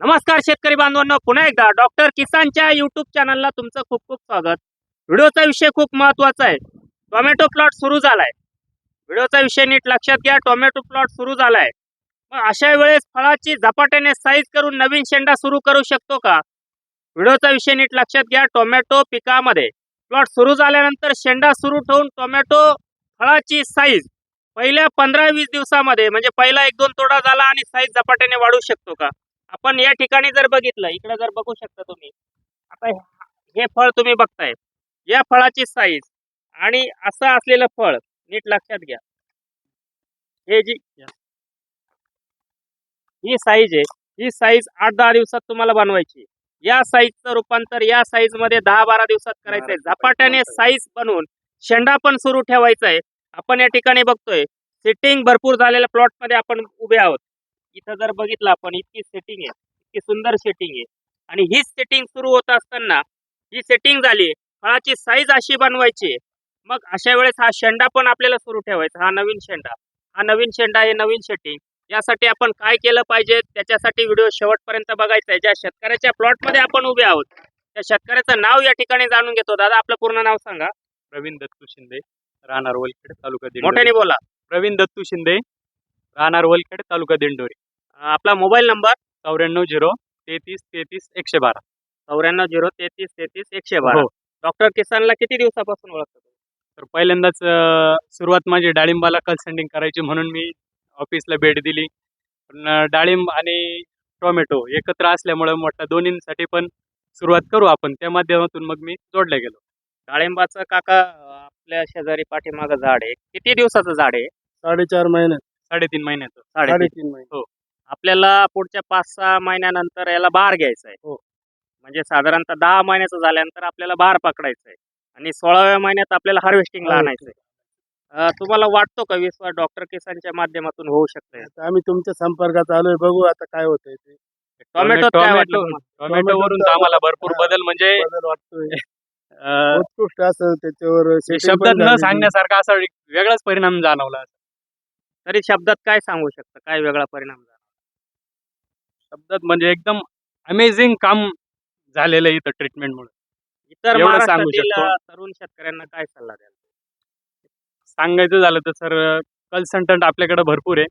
नमस्कार शेतकरी बांधवांनो पुन्हा एकदा डॉक्टर किसानच्या युट्यूब चॅनलला तुमचं खूप खूप स्वागत. व्हिडिओचा विषय खूप महत्त्वाचा आहे. टोमॅटो प्लॉट सुरू झालाय. व्हिडिओचा विषय नीट लक्षात घ्या टोमॅटो प्लॉट सुरू झालाय. मग अशा वेळेस फळाची झपाट्याने साईज करून नवीन शेंडा सुरू करू शकतो का? व्हिडिओचा विषय नीट लक्षात घ्या टोमॅटो पिकामध्ये. प्लॉट सुरू झाल्यानंतर शेंडा सुरू ठेवून टोमॅटो फळाची साईज पहिल्या पंधरा वीस दिवसामध्ये म्हणजे पहिला एक दोन तोडा झाला आणि साईज झपाट्याने वाढू शकतो का? आपण या ठिकाणी जर बघितलं इकडे जर बघू शकता तुम्ही आता हे- फळ तुम्ही बघताय. या फळाची साईज आणि असं असलेलं फळ नीट लक्षात घ्या. हे जी ही साईज आहे ही साईज आठ दहा दिवसात तुम्हाला बनवायची. या साईजचं रूपांतर या साईजमध्ये दहा बारा दिवसात करायचंय. झपाट्याने साईज बनवून शेंडा पण सुरू ठेवायचा आहे आपण या ठिकाणी बघतोय सिटिंग भरपूर झालेल्या प्लॉटमध्ये आपण उभे आहोत. इथं जर बघितलं आपण इतकी सेटिंग आहे इतकी सुंदर सेटिंग आहे. आणि ही सेटिंग सुरू होत असताना ही सेटिंग झाली फळाची साईज अशी बनवायची. मग अशा वेळेस हा शेंडा पण आपल्याला सुरू ठेवायचा हा नवीन शेंडा. हा नवीन शेंडा हे नवीन सेटिंग यासाठी आपण काय केलं पाहिजे त्याच्यासाठी व्हिडिओ शेवटपर्यंत बघायचा आहे. ज्या शेतकऱ्याच्या प्लॉटमध्ये आपण उभे आहोत त्या शेतकऱ्याचं नाव या ठिकाणी जाणून घेतो. दादा आपलं पूर्ण नाव सांगा. प्रवीण दत्तू शिंदे राहणार वलखेड तालुका मोठ्याने बोला. प्रवीण दत्तू शिंदे राहणार वलखेड तालुका दिंडोरी. आपला मोबाईल नंबर चौऱ्याण्णव झिरो तेहतीस तेहतीस एकशे बारा. चौऱ्याण्णव झिरो तेहतीस तेहतीस एकशे बारा. हो. डॉक्टर किसानला किती दिवसापासून ओळखतो तुम्ही? तर पहिल्यांदाच अं, सुरुवात माझी डाळिंबाला कन्सल्टिंग करायची म्हणून मी ऑफिसला भेट दिली. पण अं, डाळिंब आणि टोमॅटो एकत्र असल्यामुळे म्हटलं दोन्हींसाठी पण सुरुवात करू आपण. त्या माध्यमातून मग मी जोडल्या गेलो. डाळिंबाचं काका अं, आपल्या शेजारी पाठीमागं झाड आहे. किती दिवसाचं झाड आहे? साडेचार महिने. साडेतीन महिन्याचं साडेतीन. साडेतीन महिने. आपल्याला पुढच्या पाच सहा महिन्यानंतर याला बार घ्यायचा आहे. हो. म्हणजे साधारणतः दहा महिन्याचं झाल्यानंतर आपल्याला बार पकडायचं आहे आणि सोळाव्या महिन्यात आपल्याला हार्वेस्टिंगला आणायचं आहे अं, तुम्हाला वाटतो का विश्वास डॉक्टर किसानच्या माध्यमातून होऊ शकतंय? आता आम्ही तुमच्या संपर्कात आलोय बघू आता काय होतंय ते. टोमॅटो काय वाटलं टोमॅटो तुम्हाला? तर आम्हाला भरपूर हा. बदल म्हणजे बदल वाटतोय. अं, उत्कृष्ट असं त्याच्यावर हे शब्दात पण न झालेली. सांगण्यासारखा असा एक वेगळाच परिणाम जाणवला तरी शब्दात काय सांगू शकता? काय वेगळा परिणाम झाला? शब्दात म्हणजे एकदम अमेझिंग काम झालेलं आहे इथं ट्रीटमेंटमुळे इतर एवढं सांगू महाराष्ट्रातील शकतो. अं, तरुण शेतकऱ्यांना काय सल्ला द्याल? सांगायचं झालं तर सर कन्सल्टंट आपल्याकडे भरपूर आहे.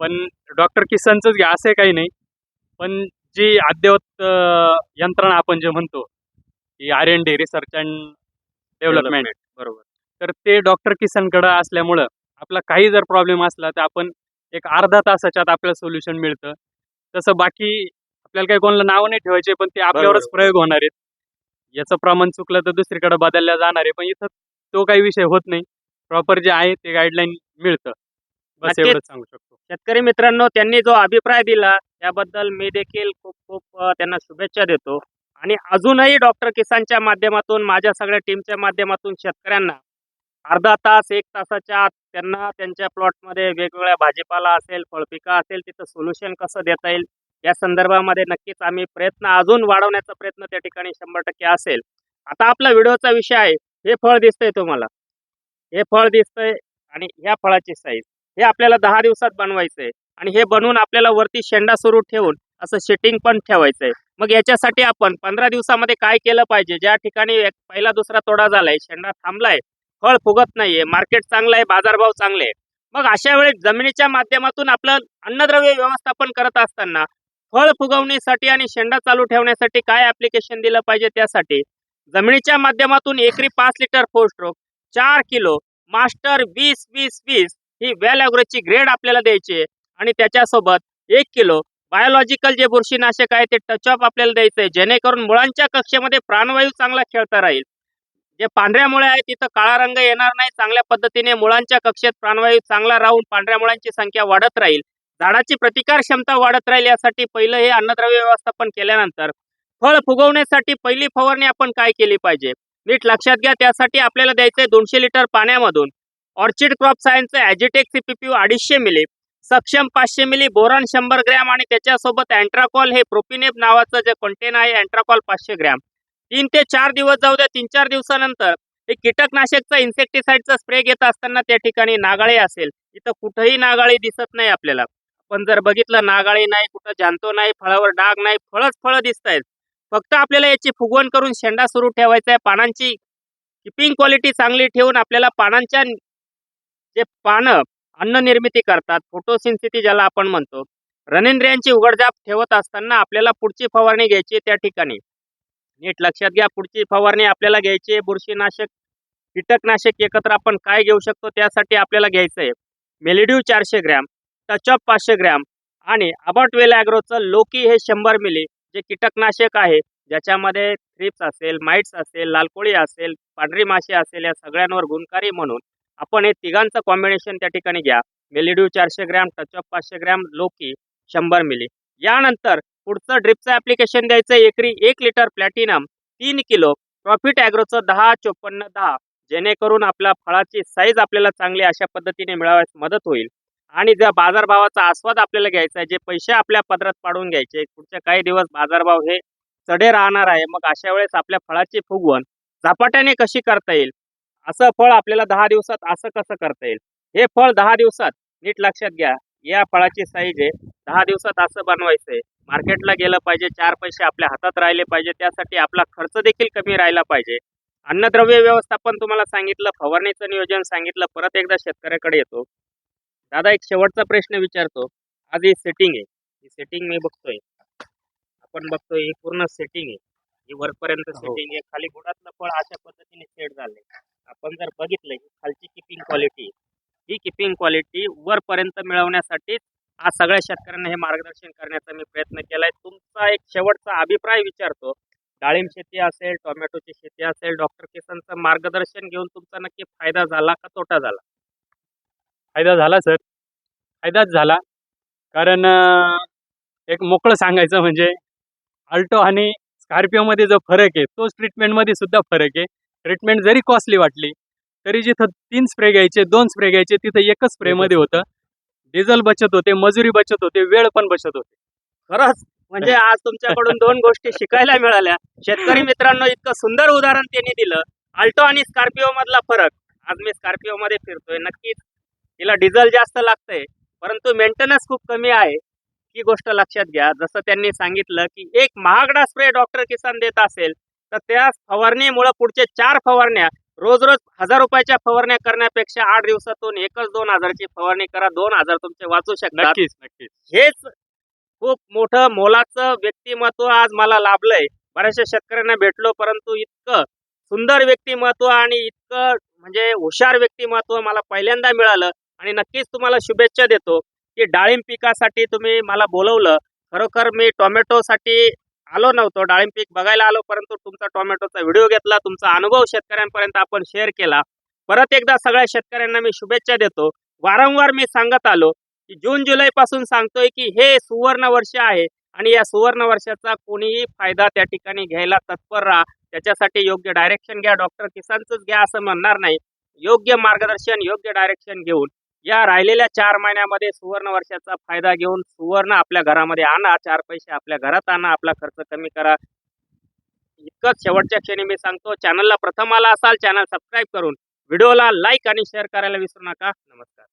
पण डॉक्टर किसनचंच घ्या असं काही नाही. पण जी अद्ययावत अं, यंत्रणा आपण जे म्हणतो की R N D research and development बरोबर. तर ते डॉक्टर किसनकडे असल्यामुळं आपला काही जर प्रॉब्लेम असला तर आपण एक अर्धा तासाच्यात आपल्याला सोल्युशन मिळतं. तसं बाकी आपल्याला काही कोणाला नाव नाही ठेवायचे पण ते आपल्यावरच प्रयोग होणार आहेत. याचं प्रमाण चुकलं तर दुसरीकडे बदलल्या जाणार आहे पण इथं तो काही विषय होत नाही. प्रॉपर जे आहे ते गाईडलाईन मिळतं. बस. एवढंच सांगू शकतो. शेतकरी मित्रांनो त्यांनी जो अभिप्राय दिला त्याबद्दल मी देखील खूप खूप त्यांना शुभेच्छा देतो. आणि अजूनही डॉक्टर किसानच्या माध्यमातून माझ्या सगळ्या टीमच्या माध्यमातून शेतकऱ्यांना अर्धा तास एक तासाच्या आत त्यांना त्यांच्या प्लॉटमध्ये वेगवेगळ्या भाजीपाला असेल फळपिका असेल तिथं सोल्युशन कसं देता येईल या संदर्भामध्ये नक्कीच आम्ही प्रयत्न अजून वाढवण्याचा प्रयत्न त्या ठिकाणी शंभर टक्के असेल. आता आपला व्हिडिओचा विषय आहे हे फळ दिसतंय तुम्हाला. हे फळ दिसतंय आणि ह्या फळाची साईज हे आपल्याला दहा दिवसात बनवायचं आहे आणि हे बनवून आपल्याला वरती शेंडा सुरू ठेवून असं शेटिंग पण ठेवायचं आहे मग याच्यासाठी आपण पंधरा दिवसामध्ये काय केलं पाहिजे? ज्या ठिकाणी पहिला दुसरा तोडा झालाय शेंडा थांबलाय फळ फुगत नाहीये मार्केट चांगलं आहे बाजारभाव चांगले आहे. मग अशा वेळेस जमिनीच्या माध्यमातून आपलं अन्नद्रव्य व्यवस्थापन करत असताना फळ फुगवण्यासाठी आणि शेंडा चालू ठेवण्यासाठी काय ऍप्लिकेशन दिलं पाहिजे त्यासाठी? जमिनीच्या माध्यमातून एकरी पाच लिटर फोर स्ट्रोक चार किलो मास्टर वीस वीस वीस ही वेल ॲग्रोची ग्रेड आपल्याला द्यायची आहे. आणि त्याच्यासोबत एक किलो बायोलॉजिकल जे बुरशीनाशक आहे ते टचअप आपल्याला द्यायचं आहे जेणेकरून मुळांच्या कक्षेमध्ये प्राणवायू चांगला खेळता राहील. जे पांढऱ्या मुळे आहे तिथं काळा रंग येणार नाही. चांगल्या पद्धतीने मुळांच्या कक्षेत प्राणवायू चांगला राहून पांढऱ्या मुळांची संख्या वाढत राहील. झाडाची प्रतिकार क्षमता वाढत राहील यासाठी पहिलं हे अन्नद्रव्य व्यवस्थापन केल्यानंतर फळ फुगवण्यासाठी पहिली फवारणी आपण काय केली पाहिजे? नीट लक्षात घ्या त्यासाठी आपल्याला द्यायचंय दोनशे लिटर पाण्यामधून ऑर्चिड क्रॉप सायन्सचं ॲजिटेक सीपीपीयू अडीचशे मिली सक्षम पाचशे मिली बोरान शंभर ग्रॅम आणि त्याच्यासोबत अँट्राकॉल हे प्रोपिनेप नावाचं जे कंटेन आहे अँट्राकॉल पाचशे ग्रॅम. तीन ते चार दिवस जाऊ द्या तीन चार दिवसानंतर हे कीटकनाशकचा इन्सेक्टिसाइडचा स्प्रे घेत असताना त्या ठिकाणी नागाळे असेल. इथं कुठंही नागाळी दिसत नाही आपल्याला. आपण जर बघितलं नागाळी नाही कुठं जाणतो नाही फळावर डाग नाही फळच फळं दिसत आहेत. फक्त आपल्याला याची फुगवण करून शेंडा सुरू ठेवायचा आहे. पानांची किपिंग क्वालिटी चांगली ठेवून आपल्याला पानांच्या जे पानं अन्न निर्मिती करतात फोटोसिन्सिटी ज्याला आपण म्हणतो रनेंद्रियांची उघडझाप ठेवत असताना आपल्याला पुढची फवारणी घ्यायची त्या ठिकाणी. नीट लक्षात घ्या. पुढची फवारणी आपल्याला घ्यायची आहे. बुरशीनाशक कीटकनाशक एकत्र आपण काय घेऊ शकतो त्यासाठी आपल्याला घ्यायचं आहे. मेलिड्यू चारशे ग्रॅम टचअप पाचशे ग्रॅम आणि अबाउट वेल ॲग्रोचं लोकी हे शंभर मिली जे कीटकनाशक आहे. ज्याच्यामध्ये थ्रिप्स असेल माइट्स असेल लालकोळी असेल पांढरी माशी असेल या सगळ्यांवर गुणकारी म्हणून आपण हे तिघांचं कॉम्बिनेशन त्या ठिकाणी घ्या. मेलिड्यू चारशे ग्रॅम टचअप पाचशे ग्रॅम लोकी शंभर मिली. यानंतर पुढचं ड्रिपचं ॲप्लिकेशन द्यायचं एकरी एक लिटर प्लॅटिनम तीन किलो प्रॉफिट ॲग्रोचं दहा चोपन्न दहा. जेणेकरून आपल्या फळाची साईज आपल्याला चांगली अशा पद्धतीने मिळाव्यास मदत होईल. आणि ज्या बाजारभावाचा आस्वाद आपल्याला घ्यायचा आहे जे पैसे आपल्या पदरात पाडून घ्यायचे पुढच्या काही दिवस बाजारभाव हे चढे राहणार आहे. मग अशा वेळेस आपल्या फळाची फुगवण झपाट्याने कशी करता येईल? असं फळ आपल्याला दहा दिवसात असं कसं करता येईल? हे फळ दहा दिवसात नीट लक्षात घ्या. या फळाची साईज आहे. दहा दिवसात असं बनवायचं आहे मार्केटला गेलं पाहिजे चार पैसे आपल्या हातात राहिले पाहिजे त्यासाठी आपला खर्च देखील कमी राहिला पाहिजे. अन्नद्रव्य व्यवस्थापन तुम्हाला सांगितलं फवारणीचं नियोजन सांगितलं परत एकदा शेतकऱ्याकडे येतो. दादा एक शेवटचा प्रश्न विचारतो. आज ही सेटिंग आहे. ही सेटिंग मी बघतोय. आपण बघतोय ही पूर्ण सेटिंग आहे. ही वरपर्यंत सेटिंग आहे. खाली गुडातलं फळ अशा पद्धतीने सेट झालंय. आपण जर बघितलं ही खालची किपिंग क्वालिटी ही किपिंग क्वालिटी वरपर्यंत मिळवण्यासाठी आज सगळ्या शेतकऱ्यांना हे मार्गदर्शन करण्याचा मी प्रयत्न केलाय. तुमचा एक शेवटचा अभिप्राय विचारतो. डाळिंब शेती असेल टोमॅटोची शेती असेल डॉक्टर किसनचं मार्गदर्शन घेऊन तुमचा नक्की फायदा झाला का तोटा झाला? फायदा झाला सर. फायदाच झाला. कारण एक मोकळं सांगायचं म्हणजे अल्टो आणि स्कॉर्पिओमध्ये जो फरक आहे तोच ट्रीटमेंटमध्ये सुद्धा फरक आहे. ट्रीटमेंट जरी कॉस्टली वाटली तरी जिथं तीन स्प्रे घ्यायचे दोन स्प्रे घ्यायचे तिथं एकच स्प्रेमध्ये होतं. डिझेल बचत होते मजुरी बचत होते वेळ पण बचत होते. खरंच. म्हणजे आज तुमच्याकडून दोन गोष्टी शिकायला मिळाल्या. शेतकरी मित्रांनो इतकं सुंदर उदाहरण त्यांनी दिलं. अल्टो आणि स्कॉर्पिओ मधला फरक. आज मी स्कॉर्पिओ मध्ये फिरतोय. नक्कीच तिला डिझेल जास्त लागतंय परंतु मेंटेनन्स खूप कमी आहे. ही गोष्ट लक्षात घ्या. जसं त्यांनी सांगितलं की एक महागडा स्प्रे डॉक्टर किसान देत असेल तर त्या फवारणीमुळे पुढचे चार फवारण्या रोज रोज हजार रुपयाच्या फवारण्या करण्यापेक्षा आठ दिवसातून एकच दोन हजारची फवारणी करा दोन हजार तुमचे वाचू शकतात. नक्कीच नक्कीच. हेच खूप मोठं मोलाचं व्यक्तिमत्व आज मला लाभलंय. बऱ्याचशा शेतकऱ्यांना भेटलो परंतु इतकं सुंदर व्यक्तिमत्व आणि इतकं म्हणजे हुशार व्यक्तिमत्व मला पहिल्यांदा मिळालं आणि नक्कीच तुम्हाला शुभेच्छा देतो की डाळिंब पिकासाठी तुम्ही मला बोलवलं. खरोखर मी टोमॅटोसाठी आलो नव्हतो. डाळिंब पीक बघायला आलो परंतु तुमचा टोमॅटोचा व्हिडिओ घेतला तुमचा अनुभव शेतकऱ्यांपर्यंत आपण शेअर केला. परत एकदा सगळ्या शेतकऱ्यांना मी शुभेच्छा देतो. वारंवार मी सांगत आलो की जून जुलै पासून सांगतोय की हे सुवर्ण वर्ष आहे आणि या सुवर्ण वर्षाचा कोणीही फायदा त्या ठिकाणी घ्यायला तत्पर राहा. त्याच्यासाठी योग्य डायरेक्शन घ्या. डॉक्टर किसानचंच घ्या असं म्हणणार नाही. योग्य मार्गदर्शन योग्य डायरेक्शन घेऊन. या राहिलेल्या चार महिन्यामध्ये सुवर्ण वर्षाचा फायदा घेऊन सुवर्ण आपल्या घरामध्ये आणा चार पैसे आपल्या घरात आणा आपला खर्च कमी करा. इतकंच शेवटच्या क्षणी मी सांगतो चॅनलला प्रथम आला असाल चॅनल सबस्क्राईब करून. व्हिडिओला लाईक आणि शेअर करायला विसरू नका. नमस्कार.